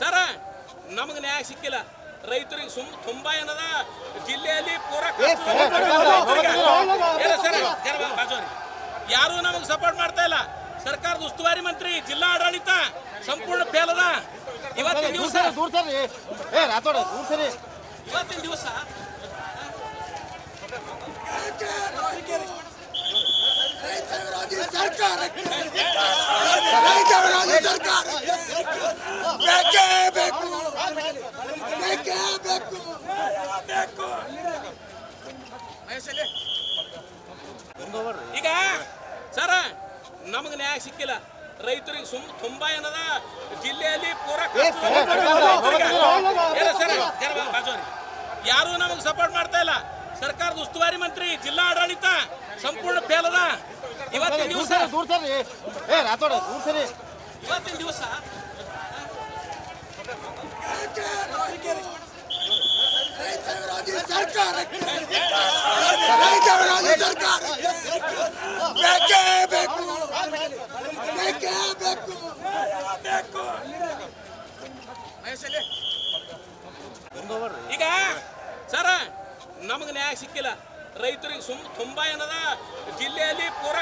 ಸರ ನಮಗೆ ನ್ಯಾಯ ಸಿಕ್ಕಿಲ್ಲ. ರೈತರಿಗೆ ಸುಮ್ ತುಂಬಾ ಏನದ? ಜಿಲ್ಲೆಯಲ್ಲಿ ಪೂರ. ಯಾರು ನಮಗೆ ಸಪೋರ್ಟ್ ಮಾಡ್ತಾ ಇಲ್ಲ. ಸರ್ಕಾರದ ಉಸ್ತುವಾರಿ ಮಂತ್ರಿ ಜಿಲ್ಲಾ ಆಡಳಿತ ಸಂಪೂರ್ಣ ಫೇಲ್ ಅದ. ಇವತ್ತಿನ ದಿವಸ ಸರಿ ದೂರ ಸರಿ. ಏ ರಾತೋಡ ದೂರ ಸರಿ. ಇವತ್ತಿನ ದಿವಸ ರೈತ ವಿರೋಧಿ ಸರ್ಕಾರಕ್ಕೆ ರೈತ ವಿರೋಧಿ ಸರ್ಕಾರ ಬೇಕೇ ಬೇಕು ಬೇಕೇ ಬೇಕು ಈಗ ಸರ ನಮಗೆ ನ್ಯಾಯ ಸಿಕ್ಕಿಲ್ಲ. ರೈತರಿಗೆ ಸುಮ್ ತುಂಬಾ ಏನದ? ಜಿಲ್ಲೆಯಲ್ಲಿ ಪೂರಾ ಯಾರು ನಮಗೆ ಸಪೋರ್ಟ್ ಮಾಡ್ತಾ ಇಲ್ಲ. ಸರ್ಕಾರದ ಉಸ್ತುವಾರಿ ಮಂತ್ರಿ ಜಿಲ್ಲಾ ಆಡಳಿತ ಸಂಪೂರ್ಣ ಫೇಲ್ ಅದ. ಇವತ್ತಿನ ದಿವಸ ಸರಿ ದೂರ ಸರಿ. ಏ ರಾತೋಡ ದೂರ ಸರಿ. ಇವತ್ತಿನ ದಿವಸ ವಿರೋಧಿ ಸರ್ಕಾರಕ್ಕೆ ರೈತ ವಿರೋಧಿ ಸರ್ಕಾರ ಬೇಕೇ ಬೇಕು ಬೇಕೇ ಬೇಕು ಈಗ ಸರ ನಮಗೆ ನ್ಯಾಯ ಸಿಕ್ಕಿಲ್ಲ. ರೈತರಿಗೆ ಸುಮ್ ತುಂಬಾ ಏನದ? ಜಿಲ್ಲೆಯಲ್ಲಿ ಪೂರ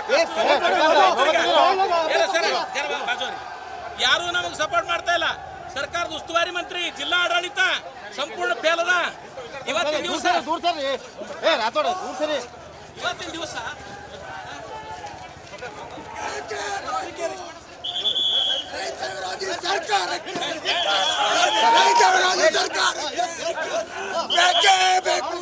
ಯಾರು ನಮಗ್ ಸಪೋರ್ಟ್ ಮಾಡ್ತಾ ಇಲ್ಲ. ಸರ್ಕಾರದ ಉಸ್ತುವಾರಿ ಮಂತ್ರಿ ಜಿಲ್ಲಾ ಆಡಳಿತ ಸಂಪೂರ್ಣ ಫೇಲ್ ಅದ. ಇವತ್ತಿನ ದಿವಸ ಇವತ್ತಿನ ದಿವಸ ಸರ್ಕಾರಕ್ಕೆ. ರೈತ ವಿರೋಧಿ ಸರ್ಕಾರ ಬೇಕೇ ಬೇಕೇ ಬೇಕು?